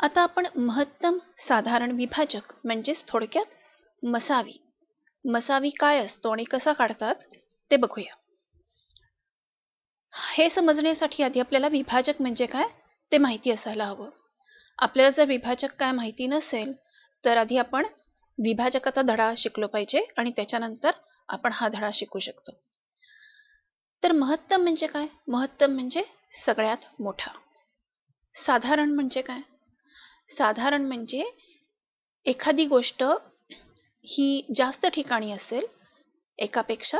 आता आपण महत्तम साधारण विभाजक म्हणजेच थोडक्यात मसावी. मसावी काय असतो आणि कसा काढतात ते बघूया. हे समजण्यासाठी आधी आपल्याला विभाजक म्हणजे काय ते माहिती असायला हवं. आपल्याला जर विभाजक काय माहिती नसेल तर आधी आपण विभाजकाचा धडा शिकलो पाहिजे आणि त्याच्यानंतर आपण हा धडा शिकू शकतो. तर महत्तम म्हणजे काय? महत्तम म्हणजे सगळ्यात मोठा. साधारण म्हणजे काय? साधारण म्हणजे एखादी गोष्ट ही जास्त ठिकाणी असेल एकापेक्षा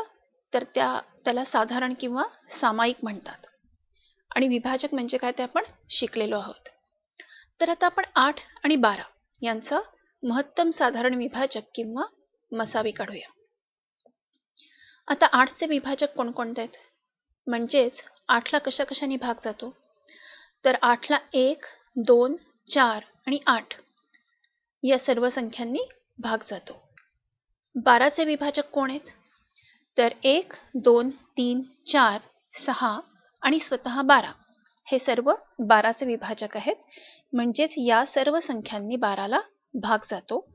तर त्या त्याला साधारण किंवा सामायिक म्हणतात. आणि विभाजक म्हणजे काय ते आपण शिकलेलो आहोत. तर आता आपण आठ आणि बारा यांचा महत्तम साधारण विभाजक किंवा मसावी काढूया. आता आठचे विभाजक कोणकोणते आहेत? म्हणजेच आठला कशा कशाने भाग जातो? तर आठला एक दोन चार आणि आठ. या सर्व संख्यांनी भाग जातो. बाराचे विभाजक कोण आहेत? तर एक दोन तीन चार सहा आणि स्वतः बारा. हे सर्व बाराचे विभाजक आहेत. म्हणजेच या सर्व संख्यांनी बाराला भाग जातो.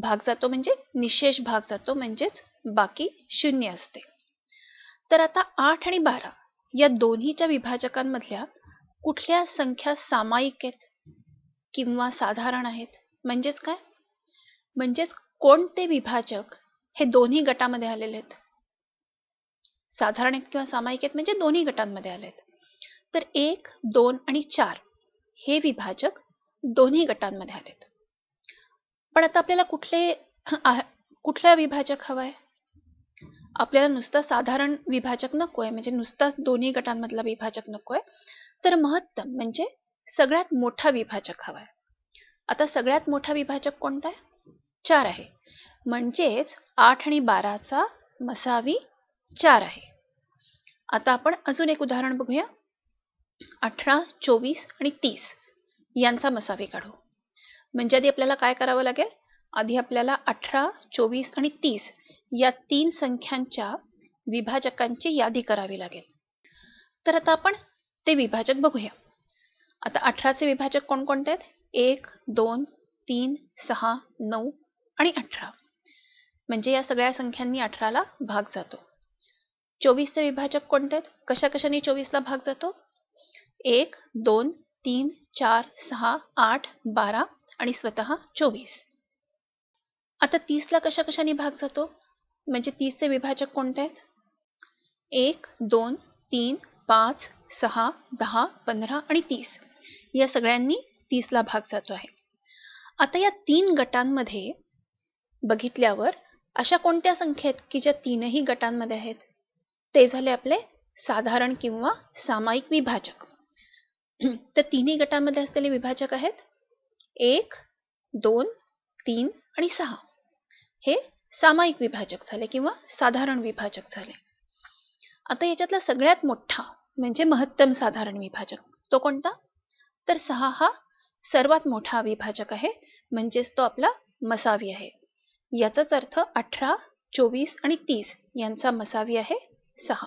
भाग जातो म्हणजे निशेष भाग जातो म्हणजेच बाकी शून्य असते. तर आता आठ आणि बारा या दोन्हीच्या विभाजकांमधल्या कुठल्या संख्या सामायिक आहेत? किंवा साधारण आहेत. म्हणजेच काय? म्हणजेच कोणते विभाजक हे दोन्ही गटामध्ये आलेले आहेत. साधारण आहेत किंवा सामायिक आहेत म्हणजे दोन्ही गटांमध्ये आले आहेत. तर एक दोन आणि चार हे विभाजक दोन्ही गटांमध्ये आलेत पण आता आपल्याला कुठले कुठल्या विभाजक हवाय? आपल्याला नुसतं साधारण विभाजक नको आहे म्हणजे नुसताच दोन्ही गटांमधला विभाजक नको आहे तर महत्तम म्हणजे सगळ्यात मोठा विभाजक हवा आहे. आता सगळ्यात मोठा विभाजक कोणता आहे? चार आहे. म्हणजेच आठ आणि बाराचा मसावी चार आहे. आता आपण अजून एक उदाहरण बघूया. अठरा चोवीस आणि तीस यांचा मसावी काढू. म्हणजे आधी आपल्याला काय करावं लागेल? आधी आपल्याला अठरा चोवीस आणि तीस या तीन संख्यांच्या विभाजकांची यादी करावी लागेल. तर आता आपण ते विभाजक बघूया. आता अठराचे विभाजक कोणकोणते आहेत? एक दोन तीन सहा नऊ आणि अठरा. म्हणजे या सगळ्या संख्यांनी अठराला भाग जातो. चोवीसचे विभाजक कोणते आहेत? कशा कशाने चोवीसला भाग जातो? एक दोन तीन चार सहा आठ बारा आणि स्वतः चोवीस. आता तीसला कशा कशाने भाग जातो? म्हणजे तीसचे विभाजक कोणते आहेत? एक दोन तीन पाच सहा दहा पंधरा आणि तीस. या सगळ्यांनी तीसला भाग जातो आहे. आता या तीन गटांमध्ये बघितल्यावर अशा कोणत्या संख्या आहेत की ज्या तीनही गटांमध्ये आहेत? ते झाले आपले साधारण किंवा सामायिक विभाजक. तर तिन्ही गटांमध्ये असलेले विभाजक आहेत एक दोन तीन आणि सहा. हे सामायिक विभाजक झाले किंवा साधारण विभाजक झाले. आता याच्यातला सगळ्यात मोठा म्हणजे महत्तम साधारण विभाजक तो कोणता? तर सहा हा सर्वात मोठा अविभाजक आहे म्हणजेच तो आपला मसावी आहे. याचाच अर्थ अठरा चोवीस आणि तीस यांचा मसावी आहे सहा.